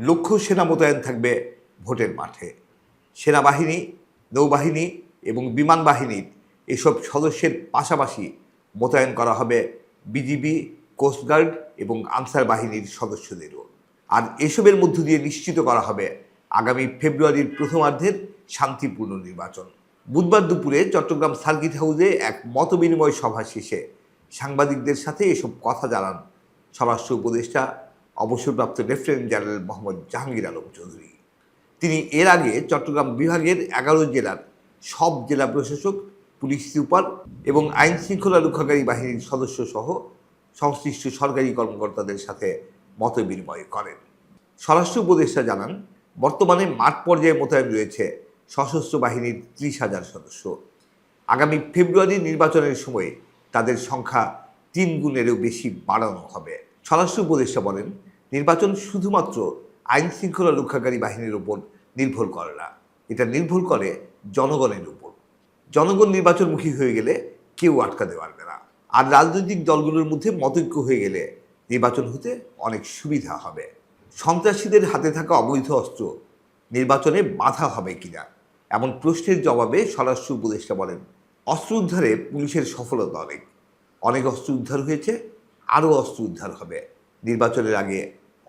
লক্ষ সেনা মোতায়েন থাকবে ভোটের মাঠে। সেনাবাহিনী, নৌবাহিনী এবং বিমান বাহিনীর এসব সদস্যের পাশাপাশি মোতায়েন করা হবে বিজিবি কোস্টগার্ড এবং আনসার বাহিনীর সদস্যদেরও। আর এসবের মধ্য দিয়ে নিশ্চিত করা হবে আগামী ফেব্রুয়ারির প্রথমার্ধের শান্তিপূর্ণ নির্বাচন। বুধবার দুপুরে চট্টগ্রাম সার্কিট হাউসে এক মতবিনিময় সভা শেষে সাংবাদিকদের সাথে এসব কথা জানান স্বরাষ্ট্র উপদেষ্টা অবসরপ্রাপ্ত লেফটেন্যান্ট জেনারেল মোহাম্মদ জাহাঙ্গীর আলম চৌধুরী। তিনি এর আগে চট্টগ্রাম বিভাগের এগারো জেলার সব জেলা প্রশাসক, পুলিশ সুপার এবং আইন শৃঙ্খলা রক্ষাকারী বাহিনীর সদস্য সহ সংশ্লিষ্ট সরকারি কর্মকর্তাদের সাথে মত বিনিময় করেন। স্বরাষ্ট্র উপদেষ্টা জানান, বর্তমানে মাঠ পর্যায়ে মোতায়েন রয়েছে সশস্ত্র বাহিনীর ত্রিশ হাজার সদস্য। আগামী ফেব্রুয়ারি নির্বাচনের সময়ে তাদের সংখ্যা তিন গুণেরও বেশি বাড়ানো হবে। স্বরাষ্ট্র উপদেষ্টা বলেন, নির্বাচন শুধুমাত্র আইন শৃঙ্খলা রক্ষাকারী বাহিনীর উপর নির্ভর করে না, এটা নির্ভর করে জনগণের উপর। জনগণ নির্বাচনমুখী হয়ে গেলে কেউ আটকাতে পারবে না। আর রাজনৈতিক দলগুলোর মধ্যে মতৈক্য হয়ে গেলে নির্বাচন হতে অনেক সুবিধা হবে। সন্ত্রাসীদের হাতে থাকা অবৈধ অস্ত্র নির্বাচনে বাধা হবে কিনা, এমন প্রশ্নের জবাবে স্বরাষ্ট্র উপদেষ্টা বলেন, অস্ত্র উদ্ধারে পুলিশের সফলতা অনেক। অনেক অস্ত্র উদ্ধার হয়েছে আরও অস্ত্র উদ্ধার হবে। নির্বাচনের আগে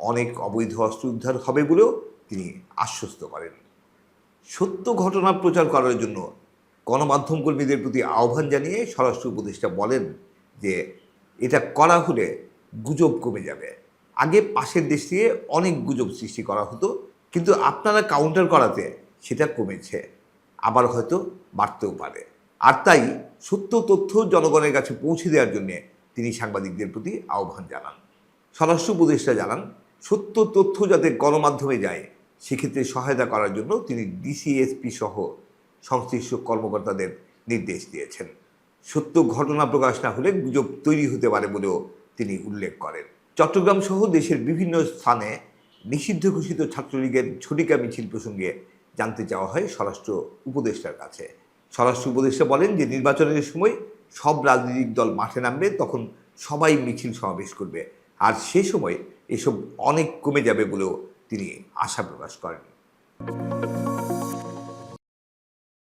অনেক অবৈধ অস্ত্র উদ্ধার হবে বলেও তিনি আশ্বস্ত করেন। সত্য ঘটনা প্রচার করার জন্য গণমাধ্যম কর্মীদের প্রতি আহ্বান জানিয়ে স্বরাষ্ট্র উপদেষ্টা বলেন যে, এটা করা হলে গুজব কমে যাবে। আগে পাশের দেশ থেকে অনেক গুজব সৃষ্টি করা হতো, কিন্তু আপনারা কাউন্টার করাতে সেটা কমেছে। আবার হয়তো বাড়তেও পারে। আর তাই সত্য তথ্য জনগণের কাছে পৌঁছে দেওয়ার জন্য তিনি সাংবাদিকদের প্রতি আহ্বান জানান। স্বরাষ্ট্র উপদেষ্টা জানান, সত্য তথ্য যাতে গণমাধ্যমে যায়, সেক্ষেত্রে সহায়তা করার জন্য তিনি ডিসিএসপি সহ সংশ্লিষ্ট কর্মকর্তাদের নির্দেশ দিয়েছেন। সত্য ঘটনা প্রকাশ না হলে গুজব তৈরি হতে পারে বলেও তিনি উল্লেখ করেন। চট্টগ্রাম সহ দেশের বিভিন্ন স্থানে নিষিদ্ধ ঘোষিত ছাত্রলীগের ঝটিকা মিছিল প্রসঙ্গে জানতে চাওয়া হয় স্বরাষ্ট্র উপদেষ্টার কাছে। স্বরাষ্ট্র উপদেষ্টা বলেন যে, নির্বাচনের সময় সব রাজনৈতিক দল মাঠে নামবে, তখন সবাই মিছিল সমাবেশ করবে। আর সে সময় এসব অনেক কমে যাবে বলেও তিনি আশা প্রকাশ করেন।